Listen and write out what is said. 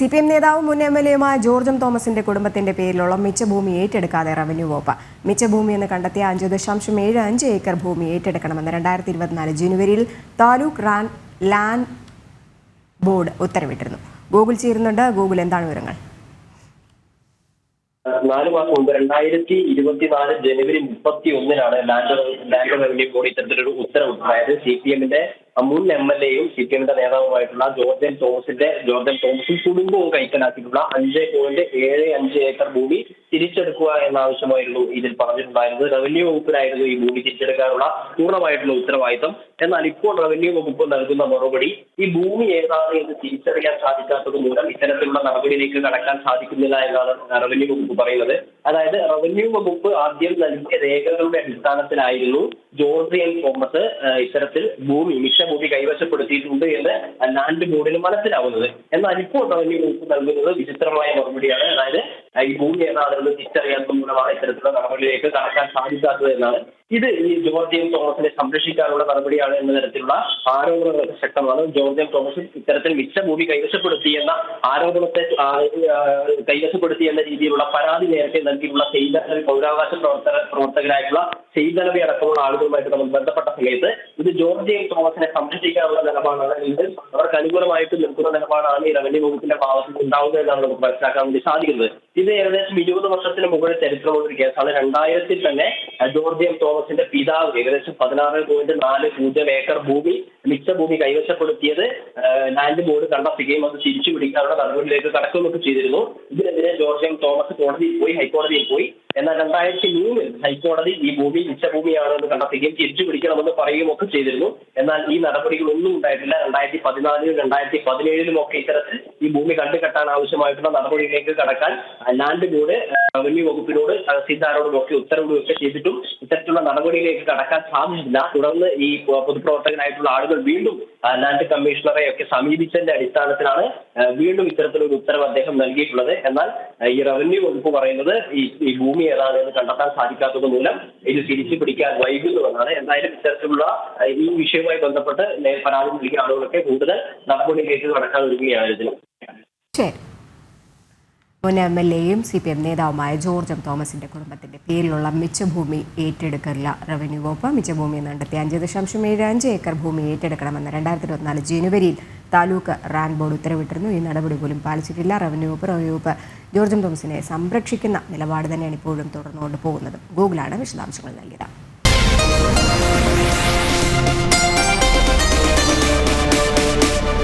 C P M നേതാവും മുൻ M L എയുമായ George തോമസിന്റെ കുടുംബത്തിന്റെ പേരിലുള്ള മിച്ചഭൂമി ഏറ്റെടുക്കാതെ റവന്യൂ വകുപ്പ്. മിച്ചഭൂമി എന്ന് കണ്ടെത്തിയ അഞ്ച് ദശാംശം ഏഴ് അഞ്ച് ഏക്കർ ഭൂമി ഏറ്റെടുക്കണമെന്ന് രണ്ടായിരത്തി ഇരുപത്തിനാല് ജനുവരിയിൽ താലൂക്ക് റാൻ ലാൻഡ് ബോർഡ് ഉത്തരവിട്ടിരുന്നു. ഗൂഗിൾ ചേരുന്നുണ്ട്. ഗൂഗിൾ എന്താണ് വിവരങ്ങൾ? നാല് മാസം മുമ്പ് രണ്ടായിരത്തി ഇരുപത്തിനാല് ജനുവരി മുപ്പത്തി ഒന്നിനാണ് ലാൻഡ് ലാൻഡ് റവന്യൂ ബോർഡ് ഇത്തരത്തിലൊരു ഉത്തരവ്. അതായത് സി പി എമ്മിന്റെ മുൻ എം എൽ എയും സി പി എമ്മിന്റെ നേതാവുമായിട്ടുള്ള ജോർജൻ തോമസിന്റെ ജോർജൻ തോമസും കുടുംബവും കൈക്കലാക്കിയിട്ടുള്ള അഞ്ച് പോയിന്റ് ഏഴ് അഞ്ച് ഏക്കർ ഭൂമി തിരിച്ചെടുക്കുക എന്ന ആവശ്യമായിരുന്നു ഇതിൽ പറഞ്ഞിട്ടുണ്ടായിരുന്നത്. റവന്യൂ വകുപ്പിനായിരുന്നു ഈ ഭൂമി തിരിച്ചെടുക്കാനുള്ള പൂർണമായിട്ടുള്ള ഉത്തരവാദിത്തം എന്നാൽ ഇപ്പോൾ റവന്യൂ വകുപ്പ് നൽകുന്ന മറുപടി ഈ ഭൂമി ഏതാണ് എന്ന് തിരിച്ചറിയാൻ സാധിക്കാത്തത് മൂലം ഇത്തരത്തിലുള്ള നടപടിയിലേക്ക് കടക്കാൻ സാധിക്കുന്നില്ല എന്നാണ് റവന്യൂ വകുപ്പ് പറയുന്നത്. അതായത് റവന്യൂ വകുപ്പ് ആദ്യം നൽകിയ രേഖകളുടെ അടിസ്ഥാനത്തിലായിരുന്നു ജോർജിയൻ തോമസ് ഇത്തരത്തിൽ ഭൂമി മിഷ ഭൂമി കൈവശപ്പെടുത്തിയിട്ടുണ്ട് എന്ന് ലാൻഡ് ബോർഡിന് മനസ്സിലാവുന്നത്. എന്നാൽ ഇപ്പോൾ റവന്യൂ വകുപ്പ് നൽകുന്നത് വിചിത്രമായ മറുപടിയാണ്. അതായത് ഈ ഭൂമി ഏതാണെന്ന് തിരിച്ചറിയാത്ത മൂലമാണ് ഇത്തരത്തിലുള്ള നടപടിയിലേക്ക് കടക്കാൻ സാധിക്കാത്തത് എന്നാണ് ഇത് ഈ ജോർജ് എം തോമസിനെ സംരക്ഷിക്കാനുള്ള നടപടിയാണ് എന്ന തരത്തിലുള്ള ആരോപണങ്ങൾ ശക്തമാണ്. ജോർജ് എം തോമസ് ഇത്തരത്തിൽ മിച്ച ഭൂമി കൈവശപ്പെടുത്തി എന്ന ആരോപണത്തെ കൈവശപ്പെടുത്തി എന്ന രീതിയിലുള്ള പരാതി നേരത്തെ നൽകിയിട്ടുള്ള സെയ്തലവി പൗരാവകാശ പ്രവർത്തക പ്രവർത്തകരായിട്ടുള്ള സെയ്തലവി അടക്കമുള്ള ആളുകളുമായിട്ട് നമ്മൾ ബന്ധപ്പെട്ട സമയത്ത് ഇത് ജോർജ് എം തോമസിനെ സംരക്ഷിക്കാനുള്ള നിലപാടാണ്. ഇത് അവർക്ക് അനുകൂലമായിട്ട് നിൽക്കുന്ന നിലപാടാണ് ഈ റവന്യൂ വകുപ്പിന്റെ ഭാഗത്ത് നിന്ന് ഉണ്ടാവുന്നത് എന്നാണ് നമുക്ക് മനസ്സിലാക്കാൻ വേണ്ടി സാധിക്കുന്നത്. ഇത് ഏകദേശം ഇരുപത് വർഷത്തിന് മുകളിൽ ചരിത്രമുള്ള ഒരു കേസാണ്. രണ്ടായിരത്തിൽ തന്നെ ജോർജ് എം തോമസിന്റെ പിതാവ് ഏകദേശം പതിനാറ് പോയിന്റ് നാല് പൂജ്യം ഏക്കർ ഭൂമി മിച്ച ഭൂമി കൈവശപ്പെടുത്തിയത് ലാൻഡ് ബോർഡ് കണ്ടെത്തുകയും അത് തിരിച്ചു പിടിക്കാനുള്ള നടപടിയിലേക്ക് കടക്കുകയൊക്കെ ചെയ്തിരുന്നു. ഇതിനെതിരെ ജോർജ് എം തോമസ് കോടതിയിൽ പോയി ഹൈക്കോടതിയിൽ പോയി. എന്നാൽ രണ്ടായിരത്തി മൂന്നിൽ ഹൈക്കോടതി ഈ ഭൂമി മിച്ചഭൂമിയാണെന്ന് കണ്ടെത്തുകയും തിരിച്ചു പിടിക്കണമെന്ന് പറയുകയും ഒക്കെ ചെയ്തിരുന്നു. എന്നാൽ ഈ നടപടികൾ ഒന്നും ഉണ്ടായിട്ടില്ല. രണ്ടായിരത്തി പതിനാലിലും രണ്ടായിരത്തി പതിനേഴിലും ഒക്കെ ഇത്തരത്തിൽ ഈ ഭൂമി കണ്ടുകെട്ടാൻ ആവശ്യമായിട്ടുള്ള നടപടികളിലേക്ക് കടക്കാൻ ലാൻഡ് ബോർഡ് റവന്യൂ വകുപ്പിനോട് തഹസീൽദാരോടും ഒക്കെ ഉത്തരവിടുകയൊക്കെ ചെയ്തിട്ടും ഇത്തരത്തിലുള്ള നടപടിയിലേക്ക് കടക്കാൻ സാധിച്ചില്ല തുടർന്ന് ഈ പൊതുപ്രവർത്തകനായിട്ടുള്ള ആളുകൾ വീണ്ടും ലാൻഡ് കമ്മീഷണറെ ഒക്കെ സമീപിച്ചതിന്റെ അടിസ്ഥാനത്തിലാണ് വീണ്ടും ഇത്തരത്തിലൊരു ഉത്തരവ് അദ്ദേഹം നൽകിയിട്ടുള്ളത്. എന്നാൽ ഈ റവന്യൂ വകുപ്പ് പറയുന്നത് ഈ ഭൂമി ഏതാണ് എന്ന് കണ്ടെത്താൻ സാധിക്കാത്തത് മൂലം ഇത് തിരിച്ചു പിടിക്കാൻ വൈകുന്നുവെന്നാണ് എന്തായാലും ഇത്തരത്തിലുള്ള ഈ വിഷയവുമായി ബന്ധപ്പെട്ട് പരാതി നൽകിയ ആളുകളൊക്കെ കൂടുതൽ നടപടിയിലേക്ക് കടക്കാൻ ഒരുങ്ങുകയാണ് ഇതിന് ശരി. മുൻ എം എൽ എയും സി പി എം നേതാവുമായ ജോർജ് എം തോമസിന്റെ കുടുംബത്തിന്റെ പേരിലുള്ള മിച്ചഭൂമി ഏറ്റെടുക്കില്ല റവന്യൂ വകുപ്പ്. മിച്ചഭൂമി എന്ന് കണ്ടെത്തി അഞ്ച് ദശാംശം ഏഴ് അഞ്ച് ഏക്കർ ഭൂമി ഏറ്റെടുക്കണമെന്ന് രണ്ടായിരത്തി ഇരുപത്തിനാല് ജനുവരിയിൽ താലൂക്ക് റാൻ ബോർഡ് ഉത്തരവിട്ടിരുന്നു. ഈ നടപടി പോലും പാലിച്ചിട്ടില്ല. റവന്യൂ വകുപ്പ് റവന്യൂ വകുപ്പ് ജോർജ് എം തോമസിനെ സംരക്ഷിക്കുന്ന നിലപാട് തന്നെയാണ് ഇപ്പോഴും തുടർന്നുകൊണ്ട് പോകുന്നത്. ഗൂഗിളാണ് വിശദാംശങ്ങൾ നൽകിയത്.